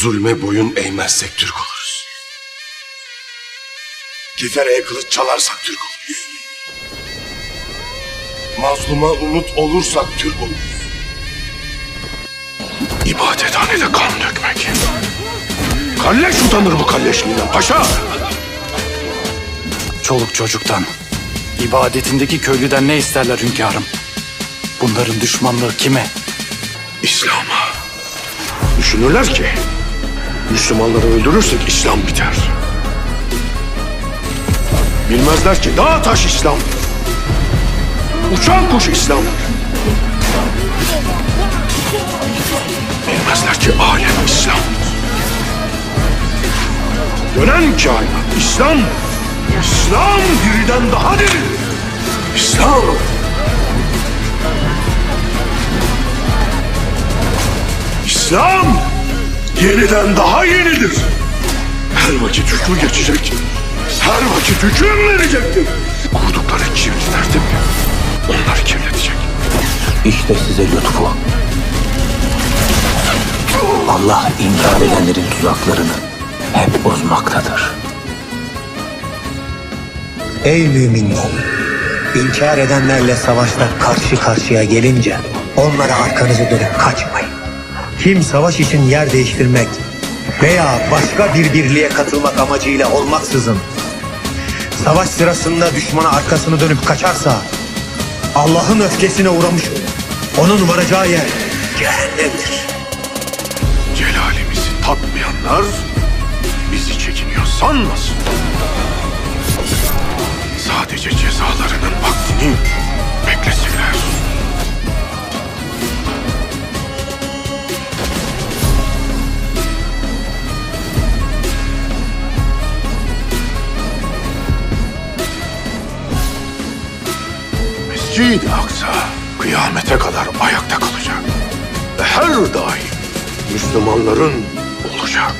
Zulme boyun eğmezsek Türk oluruz. Kefereye kılıç çalarsak Türk oluruz. Mazluma umut olursak Türk oluruz. İbadethanede kan dökmek. Kalleş utanır bu kalleşliğinden paşa. Çoluk çocuktan, ibadetindeki köylüden ne isterler hünkârım? Bunların düşmanlığı kime? İslam'a. Düşünürler ki Müslümanları öldürürsek İslam biter. Bilmezler ki dağ taş İslam. Uçan kuş İslam. Bilmezler ki alem İslam. Dönen kainat İslam. İslam diriden daha diri. İslam. İslam yeniden daha yenidir. Her vakit hükmü geçecek. Her vakit hüküm verecektir. Kurdukları çivriler mi? Onları kirletecek. İşte size lütfu. Allah inkar edenlerin tuzaklarını hep bozmaktadır. Ey müminler! İnkar edenlerle savaşta karşı karşıya gelince onlara arkanızı dönüp kaçmayın. Kim savaş için yer değiştirmek veya başka bir birliğe katılmak amacıyla olmaksızın savaş sırasında düşmana arkasını dönüp kaçarsa Allah'ın öfkesine uğramış olur. Onun varacağı yer cehennemdir. Celalimizi tatmayanlar bizi çekiniyor sanmasın. Sadece cezalarının vaktini Mescid-i Aksa kıyamete kadar ayakta kalacak. Ve her daim Müslümanların olacak.